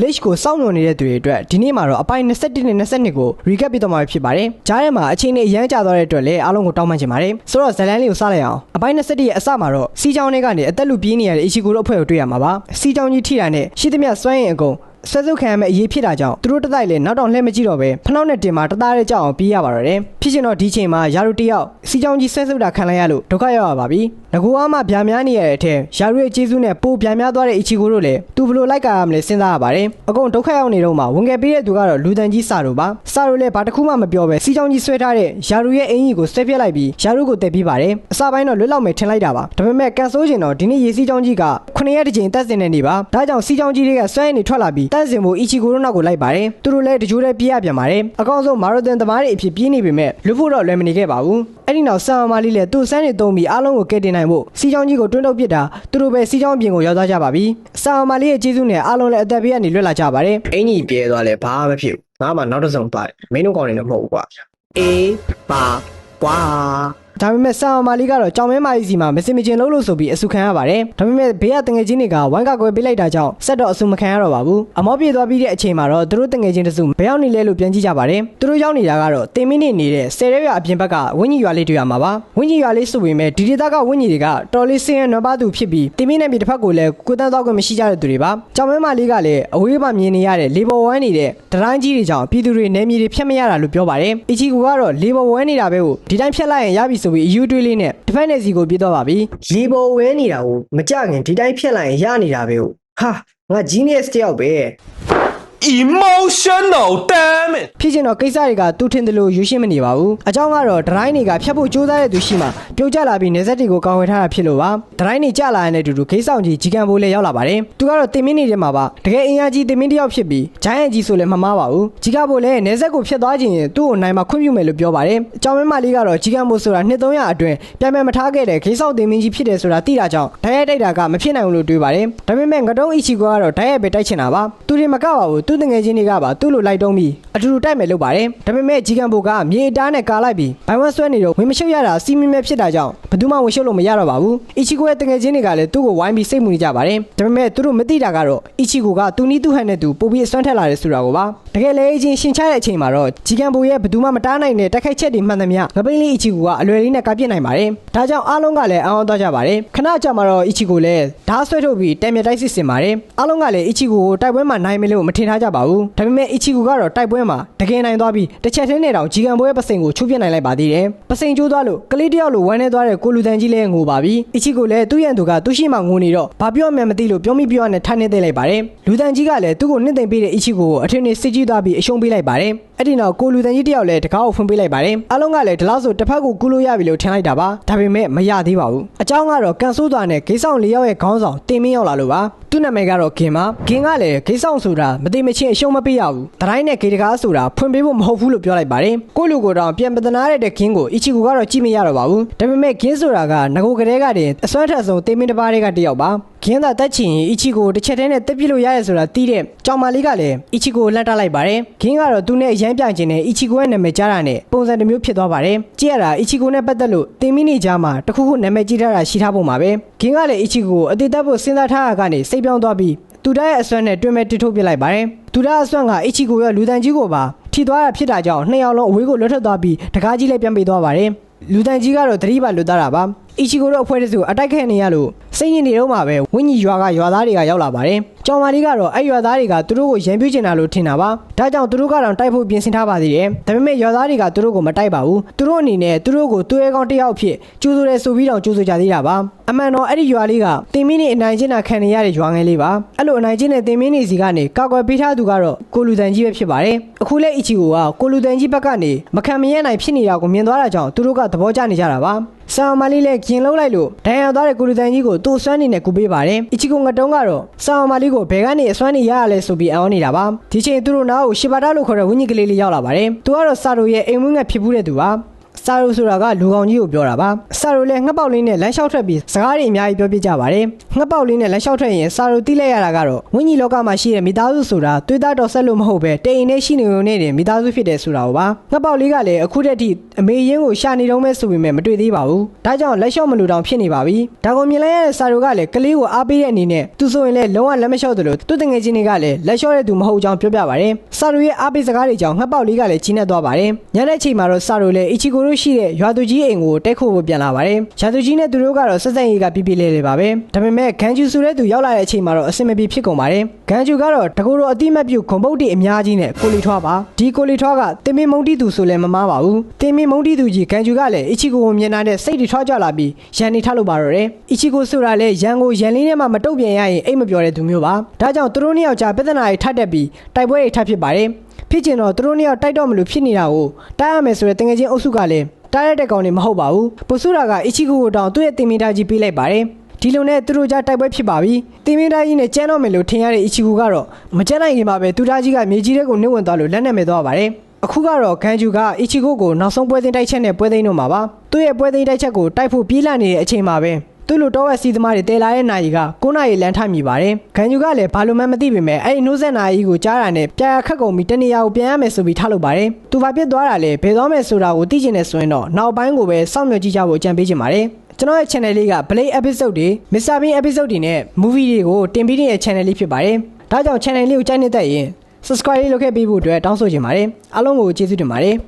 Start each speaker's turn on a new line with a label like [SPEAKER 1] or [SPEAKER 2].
[SPEAKER 1] Bleach ကိုစောင့်မျှော်နေတဲ့သူတွေအတွက်ဒီနေ့မှာတော့အပိုင်း21နဲ့22ကို recap ပြတော့မှာဖြစ်ပါတယ်။ကြားထဲမှာအချိန်နဲ့အရန်ကြာသွားတဲ့အတွက်လည်းအားလုံးကိုတောင်းပန်ချင်ပါတယ်။ဆိုတော့ဇလန်လေးကိုစလိုက်အောင်။အပိုင်း21ရဲ့အစမှာတော့စီချောင်းတွေကနေအသက်လူပြေးနေရတဲ့ Ichigo တို့အဖွဲ့ကိုတွေ့ရမှာပါ။စီချောင်းကြီးထိတာနဲ့ရှိသမျှစွမ်းရင်အကုန်ဆွဲဆုပ်ခံရမယ့်အရေးဖြစ်တာကြောင့်သူတို့တတိုက်လည်းနောက်တော့လှည့်မကြည့်တော့ပဲဖနှောက်နဲ့တင်မှာတသားရဲကြောက်အောင်ပြေးရပါတော့တယ်ဖြစ်ချင်တော့ဒီချိန်မှာယာရုတယောက်စီချောင်းကြီးဆွဲဆုပ်တာခံလိုက်ရလို့ဒုက္ခရောက်ရပါပြီငကူအားမှဗျာများနေရတဲ့အထက်ယာရုရဲ့ကျေးဇူးနဲ့ပိုဗျာများသွားတဲ့အီချီကိုတို့လည်းသူဘယ်လိုလိုက်ကာရမလဲစဉ်းစားရပါတယ်အကုန်ဒုက္ခရောက်နေတော့မှဝင်ငယ်ပေးတဲ့သူကတော့လူတန်ကြီးစာတို့ပါစာတို့လည်းဘာတစ်ခုမှမပြောပဲစီချောင်းကြီးဆွဲထားတဲ့ယာရုရဲ့အင်ကြီးကိုဆွဲပြက်လိုက်ပြီးယာရုကိုတည်ပြီးပါတယ်အစပိုင်းတော့လွတ်လောက်မယ်ထင်လိုက်တာပါဒါပေမဲ့ကန်ဆိုးချင်တော့ဒီနေ့ရေစီချောင်းကြီးက9ရက်တစ်ချိန်တက်စင်နေနေပါဒါကြောင့်စီချောင်းကြီးတွေကဆွဲနေထွက်လာပြီးတက်စင်ဖို့အီချီကိုတို့နောက်ကိုလိုက်ပါတယ်သူတို့လည်းတကြိုးတည်းပြေးရပြန်ပါတယ်အကောင်းဆုံးမာရဒန်သမားတွေအဖြစ်ပြေးနေပေမဲ့လူဖို့တော့လွယ်မနေခဲ့ပါဘူး အဲ့ဒီနောက်ဆာမာလီလည်းသူ့စမ်းနေသုံးပြီးအားလုံးကိုကဲတင်နိုင်ဖို့စီချောင်းကြီးကိုတွန်းထုတ်ပစ်တာသူတို့ပဲစီချောင်းပြင်ကိုရောက်သွားကြပါပြီဆာမာလီရဲ့ကျေးဇူးနဲ့အားလုံးလည်းအသက်ဘေးကနေလွတ်လာကြပါတယ်
[SPEAKER 2] အင်ကြီးပြဲသွားလဲဘာမှမဖြစ်ဘူးငါမှနောက်တစ်စုံသွားတယ်မင်းတို့ကောင်နေတော့မဟုတ်ဘူးကွာအေးပါကွာ
[SPEAKER 1] ဒါပေမဲ့ဆာမာလီကတော့ကြောင်မဲမာကြီးစီမှာမစင်မကျင်လို့လို့ဆိုပြီးအဆူခံရပါတယ်ဒါပေမဲ့ဘေးကတငယ်ချင်းတွေကဝိုင်းကကွယ်ပေးလိုက်တာကြောင့်ဆက်တော့အဆူမခံရတော့ပါဘူးအမောပြေသွားပြီးတဲ့အချိန်မှာတော့သူတို့တငယ်ချင်းတစုဘယ်ရောက်နေလဲလို့ပြန်ကြည့်ကြပါတယ်သူတို့ရောက်နေတာကတော့တင်မင်းနေနေတဲ့ဆယ်ရဲရွာအပြင်ဘက်ကဝင်းကြီးရွာလေးတွေ့ရမှာပါဝင်းကြီးရွာလေးဆိုပေမဲ့ဒီဒေသကဝင်းကြီးတွေကတော်လေးစင်းရနွားပါသူဖြစ်ပြီးတင်မင်းနဲ့ပြည်တစ်ဖက်ကိုလည်းကိုတန်းတော့ခွင့်မရှိကြတဲ့သူတွေပါကြောင်မဲမာလေးကလည်းအဝေးမှာမြင်နေရတဲ့လေဘော်ဝိုင်းနေတဲ့ဒရိုင်းကြီးတွေကြောင့်ပြည်သူတွေနေမြေတွေဖျက်မရတာလို့ပြောပါတယ်အီချီကိုကတော့လေဘော်ဝိုင်းနေတာပဲကိုဒီတိုင်းဖျက်လိုက်ရင်ရပြီဆိုပြီးအယူတွေးလေးနဲ့တစ်ဖက်နဲ့စီကိုပြေးသွားပါပြီ
[SPEAKER 2] လီဘော်ဝဲနေတာကိုမကြခင်ဒီတိုင်းဖြစ်လိုက်ရင်ရနေတာပဲဟုတ်ဟာငါ genius တယောက်ပဲ
[SPEAKER 3] emotional damn it
[SPEAKER 1] ဖြစ်ချင်တော့ကိစ္စတွေကသူထင်တယ်လို့ယူရှင်းမနေပါဘူးအကြောင်းကတော့ဒရိုင်းတွေကဖြတ်ဖို့ကြိုးစားတဲ့သူရှိမှပြုတ်ကျလာပြီးနေဆက်တွေကိုကောင်းဝယ်ထားတာဖြစ်လို့ပါဒရိုင်းတွေကျလာတဲ့အတူတူဂိတ်ဆောင်ကြီးဂျီကန်ဘိုးလည်းရောက်လာပါတယ်သူကတော့တင်မင်းနေတဲ့မှာပါတကယ်အင်အားကြီးတင်မင်းတစ်ယောက်ဖြစ်ပြီးဂျိုင်းအန်ကြီးဆိုလည်းမမှားပါဘူးဂျီကန်ဘိုးလည်းနေဆက်ကိုဖျက်သွားခြင်းရင်သူ့ကိုနိုင်မှာခွင့်ပြုမယ်လို့ပြောပါတယ်အကြောင်းမင်းမလေးကတော့ဂျီကန်ဘိုးဆိုတာနှစ်300အတွင်းပြန်ပြန်မထားခဲ့တဲ့ဂိတ်ဆောင်တင်မင်းကြီးဖြစ်တယ်ဆိုတာသိတာကြောင့်ဓာတ်ရိုက်တိုက်တာကမဖြစ်နိုင်ဘူးလို့တွေးပါတယ်ဒါပေမဲ့ငတုံးအီချီကိုကတော့ဓာတ်ရိုက်ပဲတိုက်ချင်တာပါသူတွေမကပါဘူးသူတငယ်ချင်းတွေကပါသူ့လိုလိုက်တုံးပြီးအတူတူတိုက်မယ်လို့ပါတယ်ဒါပေမဲ့ဂျီကန်ဘိုကမြေအတားနဲ့ကာလိုက်ပြီးဘိုင်ဝမ်ဆွဲနေတော့ဝင်မရှုပ်ရတာစီမီမဲဖြစ်တာကြောင့်ဘယ်သူမှဝင်ရှုပ်လို့မရတော့ပါဘူးအီချီကိုရဲ့တငယ်ချင်းတွေကလည်းသူ့ကိုဝိုင်းပြီးစိတ်မူနေကြပါတယ်ဒါပေမဲ့သူတို့မသိတာကတော့အီချီကိုကသူနီးသူဟန်နဲ့သူပို့ပြီးအစွမ်းထက်လာတယ်ဆိုတာကိုပါတကယ်လေအချင်းရှင်ချတဲ့အချိန်မှာတော့ဂျီကန်ဘိုရဲ့ဘယ်သူမှမတားနိုင်တဲ့တိုက်ခိုက်ချက်တွေမှန်သမျှငပိန်းလေးအီချီကိုကအလွယ်လေးနဲ့ကပြစ်နိုင်ပါတယ်ဒါကြောင့်အားလုံးကလည်းအောင်းအောင်သွားကြပါတယ်ခဏကြာမှာတော့အီချီကိုလည်းဓာတ်ဆွဲထုတ်ပြီးတံမြတိုက်စစ်စင်ပါတယ်အားလုံးကလည်းအီချီကိုကိုတိုက်ပွဲမှာနိုင်မယ်လို့မထင်ထားကြပါဘူးဒါပေမဲ့အီချီကိုကတော့တိုက်ပွဲမှာတကယ်နိုင်သွားပြီးတစ်ချက်ချင်းနဲ့တောင်ဂျီကန်ဘိုရဲ့ပစိန်ကိုချိုးပြစ်နိုင်လိုက်ပါသေးတယ်ပစိန်ကျိုးသွားလို့ကလေးတယောက်လိုဝမ်းနေသွားတဲ့ကိုလူတန်ကြီးလည်းငိုပါပြီအီချီကိုလည်းသူ့ရန်သူကသူ့ရှိမှငိုနေတော့ဘာပြောမှမသိလို့ပြောမိပြောရနဲ့ထားနေသိလိုက်ပါတယ်လူတန်ကြီးကလည်းသူ့ကိုနှိမ့်သိမ့်ပေးတဲ့အီချီကိုကိုအထင်နဲ့စစ်ကြီးသွားပြီးအရှုံးပေးလိုက်ပါတယ် အဲ့ဒီနောက်ကိုလူတန်ကြီးတယောက်လည်းတကားကိုဖွင့်ပေးလိုက်ပါတယ်အားလုံးကလည်းဒီလောက်ဆိုတစ်ဖက်ကိုကူလို့ရပြီလို့ထင်လိုက်တာပါဒါပေမဲ့မရသေးပါဘူးအเจ้าကတော့ကန်ဆိုးသွားနဲ့ဂိမ်းဆောင်လေးယောက်ရဲ့ခေါင်းဆောင်တင်မင်းရောက်လာလို့ပါသူ့နာမည်ကတော့ဂင်ပါဂင်ကလည်းဂိမ်းဆောင်ဆိုတာမသိမချင်းအရှုံးမပေးရဘူးဒတိုင်းနဲ့ဂေတကားဆိုတာဖွင့်ပေးဖို့မဟုတ်ဘူးလို့ပြောလိုက်ပါတယ်ကိုလူကိုတော့ပြန်ပဒနာရတဲ့ဂင်ကိုအီချီကိုကတော့ကြည့်မရတော့ပါဘူးဒါပေမဲ့ဂင်ဆိုတာကငကိုကလေးကတည်းအစွမ်းထက်ဆုံးတင်မင်းတစ်ပါးတွေကတယောက်ပါ ဂင်းသာတက်ချင်ရင်အီချီကိုတစ်ချက်တည်းနဲ့တက်ပြစ်လို့ရတယ်ဆိုတာသိတဲ့ကြောင်မလေးကလည်းအီချီကိုလှမ်းတလိုက်ပါတယ်ဂင်းကတော့သူနဲ့အရန်ပြချင်တဲ့အီချီကိုရဲ့နာမည်ကြားတာနဲ့ပုံစံတစ်မျိုးဖြစ်သွားပါတယ်ကြည့်ရတာအီချီကိုနဲ့ပတ်သက်လို့တင်မီနေကြားမှာတခုခုနာမည်ကြီးထားတာရှိထားပုံပါပဲဂင်းကလည်းအီချီကိုအသေးသက်ဖို့စဉ်းစားထားတာကနေစိတ်ပြောင်းသွားပြီးသူတရဲ့အစွမ်းနဲ့တွင်မဲ့တစ်ထုတ်ပြလိုက်ပါတယ်သူတအစွမ်းကအီချီကိုရဲ့လူတန်ကြီးကိုပါထိသွားတာဖြစ်တာကြောင့်နှစ်ယောက်လုံးအဝေးကိုလွတ်ထွက်သွားပြီးတကားကြီးလည်းပြန်ပေးသွားပါတယ်လူတန်ကြီးကတော့သတိပါလွတ်သားတာပါအီချီကိုတို့အဖွဲ့တစုအတိုက်ခဲနေရလို့စိတ်ညစ်နေတော့မှပဲဝင်းကြီးရွာကရွာသားတွေကရောက်လာပါတယ်။ကြောင်မာလီကတော့အဲ့ရွာသားတွေကသူတို့ကိုရန်ပြူးချင်တာလို့ထင်တာပါ။ဒါကြောင့်သူတို့ကတော့တိုက်ဖို့ပြင်ဆင်ထားပါသေးတယ်။ဒါပေမဲ့ရွာသားတွေကသူတို့ကိုမတိုက်ပါဘူး။သူတို့အနေနဲ့သူတို့ကိုသူရဲကောင်းတစ်ယောက်ဖြစ်ကျူးဆိုတယ်ဆိုပြီးတော့ကျူးဆိုကြသေးတာပါ။အမှန်တော့အဲ့ဒီရွာလေးကတင်မင်းနေအနိုင်ကျင့်တာခံနေရတဲ့ရွာငယ်လေးပါ။အဲ့လိုအနိုင်ကျင့်တဲ့တင်မင်းနေစီကနေကောက်ကွယ်ပေးထားသူကတော့ကိုလူတန်ကြီးပဲဖြစ်ပါတယ်။အခုလဲအီချီကိုကကိုလူတန်ကြီးဘက်ကနေမခံမရနိုင်ဖြစ်နေတာကိုမြင်သွားတာကြောင့်သူတို့ကသဘောကျနေကြတာပါ။ ဆာမလီလည်းကျင်လုံးလိုက်လို့ဒဏ်ရာသွားတဲ့ကိုလူတန်ကြီးကိုသူ့စွမ်းနေနဲ့ကူပေးပါတယ်။အီချီကိုငတုံးကတော့ဆာမလီကိုဘယ်ကနေအစွမ်းနေရရလဲဆိုပြီးအံ့ဩနေတာပါ။ဒီချိန်သူတို့နားကိုရှီဘာတာလို့ခေါ်တဲ့ဝင်းကြီးကလေးလေးရောက်လာပါတယ်။သူကတော့ဆာရိုရဲ့အိမ်ဝင်းငယ်ဖြစ်ဘူးတဲ့သူပါ။ စာရိုဆိုတာကလူကောင်ကြီးကိုပြောတာပါစာရိုလည်းငှက်ပေါက်လေးနဲ့လမ်းလျှောက်ထွက်ပြီးစကားတွေအများကြီးပြောပြကြပါတယ်ငှက်ပေါက်လေးနဲ့လမ်းလျှောက်ထွက်ရင်စာရိုတိလိုက်ရတာကတော့ဝိညာဉ်လောကမှာရှိတဲ့မိသားစုဆိုတာသွေးသားတော်ဆက်လို့မဟုတ်ပဲတိမ်အိမ်နဲ့ရှိနေုံနဲ့တင်မိသားစုဖြစ်တယ်ဆိုတာကိုပါငှက်ပေါက်လေးကလည်းအခုတည်းထိအမေရင်းကိုရှာနေတော့မဲ့ဆိုပေမဲ့မတွေ့သေးပါဘူးဒါကြောင့်လက်လျှော့မလို့တောင်ဖြစ်နေပါပြီဒါကိုမြင်လိုက်ရတဲ့စာရိုကလည်းကလေးကိုအားပေးတဲ့အနေနဲ့သူဆိုရင်လည်းလုံးဝလက်မလျှော့သလိုသူတငယ်ချင်းတွေကလည်းလက်လျှော့တဲ့သူမဟုတ်ကြောင်းပြောပြပါတယ်စာရိုရဲ့အားပေးစကားတွေကြောင့်ငှက်ပေါက်လေးကလည်းကြီးနေသွားပါတယ်ညနေချိန်မှာတော့စာရိုလည်းအီချီကိုတို့ရှိတဲ့ရွာသူကြီးအိမ်ကိုတိုက်ခိုဖို့ပြန်လာပါတယ်ရွာသူကြီးနဲ့သူတို့ကတော့ဆက်ဆက်ရေးကပြပြလေးလေးပါပဲဒါပေမဲ့ဂန်ဂျူဆိုတဲ့သူရောက်လာတဲ့အချိန်မှာတော့အဆင်မပြေဖြစ်ကုန်ပါတယ်ဂန်ဂျူကတော့တကူတော့အတိမတ်ပြုဂုံပုတ်တီအများကြီးနဲ့ကိုလီထွားပါဒီကိုလီထွားကတင်မင်မုံတီသူဆိုလည်းမမားပါဘူးတင်မင်မုံတီသူကြီးဂန်ဂျူကလည်းအီချီကိုကိုမြင်လာတဲ့စိတ်တွေထွားကြလာပြီးရန်နေထားလို့ပါတော့တယ်အီချီကိုဆိုတာလည်းရန်ကိုရန်လေးနဲ့မှမတုတ်ပြန်ရရင်အိတ်မပြောတဲ့သူမျိုးပါဒါကြောင့်သူတို့နှစ်ယောက်ကြားပြဿနာတွေထပ်တက်ပြီးတိုက်ပွဲတွေထပ်ဖြစ်ပါတယ် ဖြစ်ကျင်တော့သူတို့နှစ်ယောက်တိုက်တော့မလို့ဖြစ်နေတာကိုတိုက်ရမယ်ဆိုတဲ့တငယ်ချင်းအုပ်စုကလည်းတိုက်ရတဲ့ကောင်တွေမဟုတ်ပါဘူးပူဆူရာကအီချီကိုကိုတောင်သူ့ရဲ့တင်မင်သားကြီးပေးလိုက်ပါတယ်ဒီလိုနဲ့သူတို့ကြားတိုက်ပွဲဖြစ်ပါပြီ။တင်မင်းသားကြီးနဲ့ကျန်းတော့မယ်လို့ထင်ရတဲ့အီချီကူကတော့မကျန်းနိုင်ခင်မှာပဲသူသားကြီးကမြေကြီးထဲကိုနှိမ့်ဝင်သွားလို့လက်နဲ့မဲ့သွားပါတယ်။အခုကတော့ဂန်ဂျူကအီချီကိုကိုနောက်ဆုံးပွဲသိမ်းတိုက်ချက်နဲ့ပွဲသိမ်းတော့မှာပါ။သူ့ရဲ့ပွဲသိမ်းတိုက်ချက်ကိုတိုက်ဖို့ပြေးလာနေတဲ့အချိန်မှာပဲ သူ့လိုတော့ဝက်စီသမားတွေတဲလာတဲ့နိုင်ကြီးက9နိုင်လမ်းထမိပါတယ်။ဂန်ဂျူကလည်းဘာလို့မှမသိပေမဲ့အဲ့ဒီနှိုးဆက်နိုင်ကြီးကိုကြားတာနဲ့ပြာခတ်ကုန်ပြီးတနေရာကိုပြန်ရမယ်ဆိုပြီးထားလုပ်ပါတယ်။သူဘာပြစ်သွားတာလဲဘယ်သွားမယ်ဆိုတာကိုသိချင်နေဆိုရင်တော့နောက်ပိုင်းကိုပဲစောင့်မျှော်ကြည့်ကြဖို့အကြံပေးချင်ပါတယ်။ကျွန်တော်ရဲ့ channel လေးက Blade episode တွေ Mr. Bean episode တွေနဲ့ movie တွေကိုတင်ပေးနေတဲ့ channel လေးဖြစ်ပါတယ်။ဒါကြောင့် channel လေးကိုကြိုက်နေတဲ့ရင် subscribe လေးလုပ်ခဲ့ပေးဖို့အတွက်တောင်းဆိုချင်ပါတယ်။အားလုံးကိုကျေးဇူးတင်ပါတယ်။